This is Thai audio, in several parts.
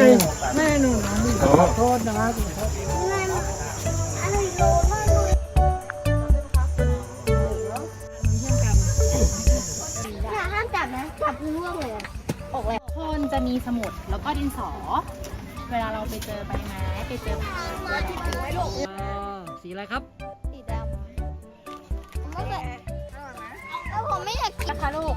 ไงแม่หนูนะขอโทษนะอย่าห้ามจับนะจับล่วงเลยอะคนจะมีสมุดแล้วก็ดินสอ เวลาเราไปเจอใบไม้ไปเจอผักสีอะไรครับ สีดำผมไม่เคยแล้วผมไม่อยากกินนะคะลูก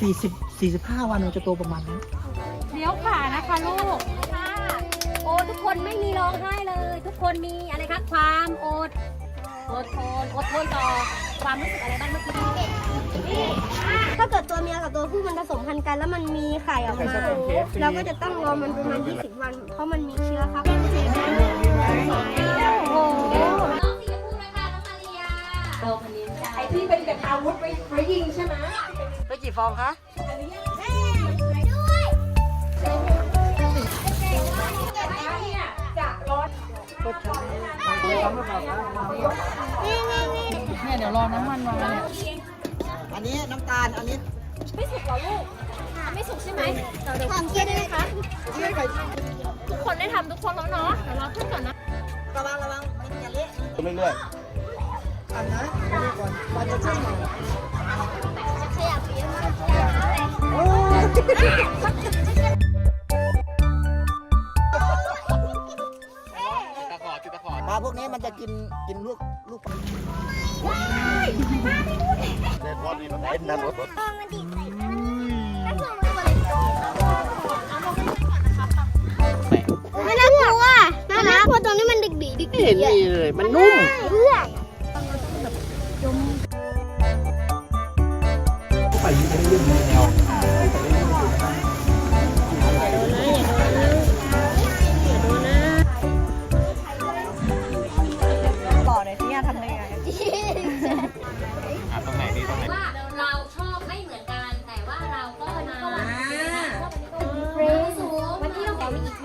สี่สิบสี่สิบห้าวันมันจะโตประมาณนั้นเดี๋ยวขวานะคะลูกโอ้ทุกคนไม่มีร้องไห้เลย ทุกคนมีอะไรคะความอดอดทนอดทนต่อความรู้สึกอะไรบ้างเมื่อกี้ถ้าเกิดตัวเมียกับตัวผู้มันผสมพันธุ์กัน แล้วมันมีไข่ออกมาเราก็จะต้องรอมันประมาณ 20 วัน เพราะมันมีเชื้อครับโอ้โหน้องสีชมพูเลค่ะน้องมาเรียไอที่เป็นกระอาวุธไว้ยิงใช่ไหม กี่ฟองคะเนี่ยเดี๋ยวรอน้ำมันมาเนี่ยอันนี้น้ำตาล อันนี้ ไม่สุกเหรอลูก ไม่สุกใช่ไหมหอมเจียวด้วยนะคะทุกคนได้ทำทุกคนแล้วเนาะ เดี๋ยวรอขึ้นก่อนนะ ระวังระวังมันอย่าเละเรื่อยอันนะอันนี้ก่อนมันจะช่วยหน่ อยจะขอะมากโอ้ยๆตะขอจุดตะขอปลาพวกนี้มันจะกินกินลูกลูกปลาเล่นบอลนี่มันเล่นนะรถรถตองมันดีใส่กันแล้วมันตัวเล็กไม่น่ากลัวน่ารักเพราะตรงนี้มันดึกดีดึกดีเห็นนี่เลย มันนุ่มเพื่อไเราแกมีอีกม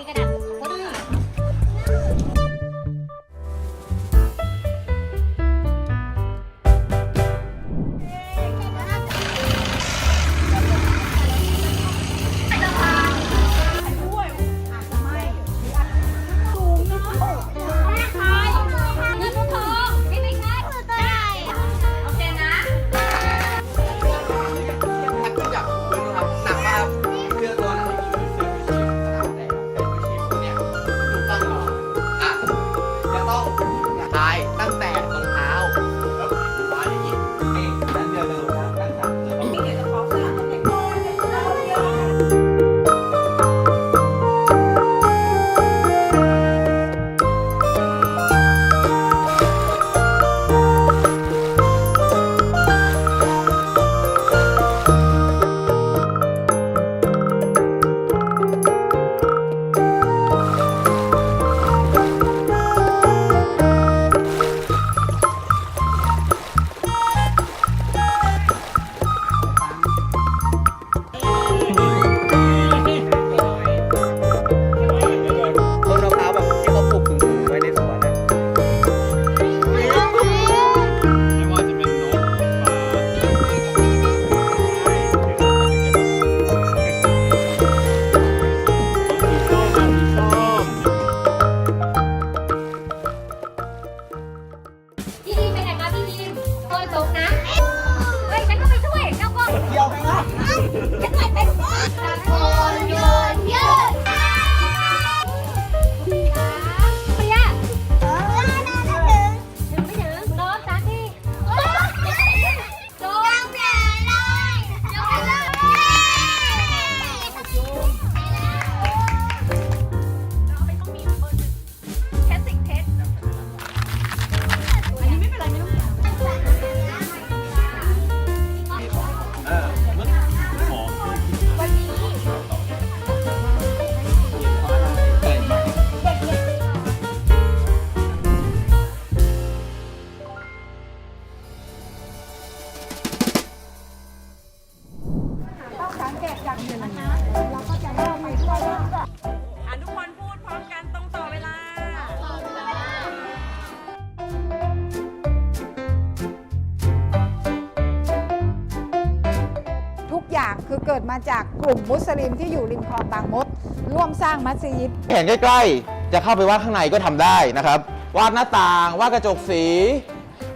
ีกระดาษก็ มาจากกลุ่มมุสลิมที่อยู่ริมคลองบางมด ร่วมสร้างมัสยิด เห็นใกล้ๆ จะเข้าไปวาดข้างในก็ทำได้นะครับ วาดหน้าต่างวาดกระจกสี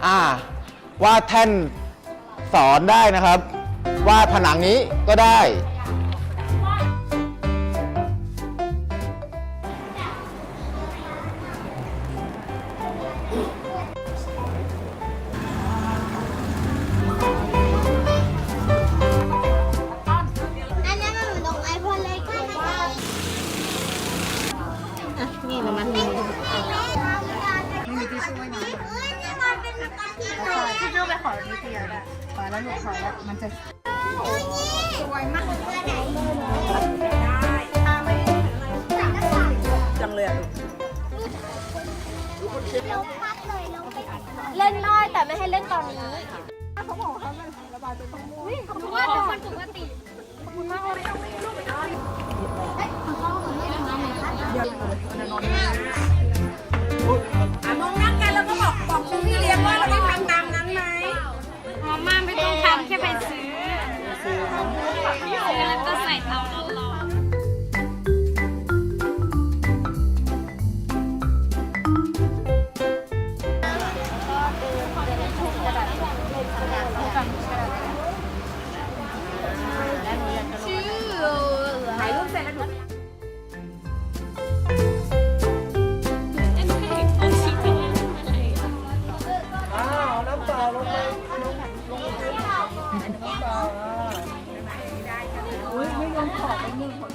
อ่าวาดแท่นสอนได้นะครับ วาดผนังนี้ก็ได้ มันจะสวยมากตัวไหนจังเลยอะลงพัดเลยลงไปเล่นได้แต่ไม่ให้เล่นตอนนี้เขาบอกเขาระบายไปตรงนู้นขอบคุณมากเป็นคนปกติขอบคุณมากเลย เปล่าอะอุ้ยไม่ยอมขอไปหนึ่งคน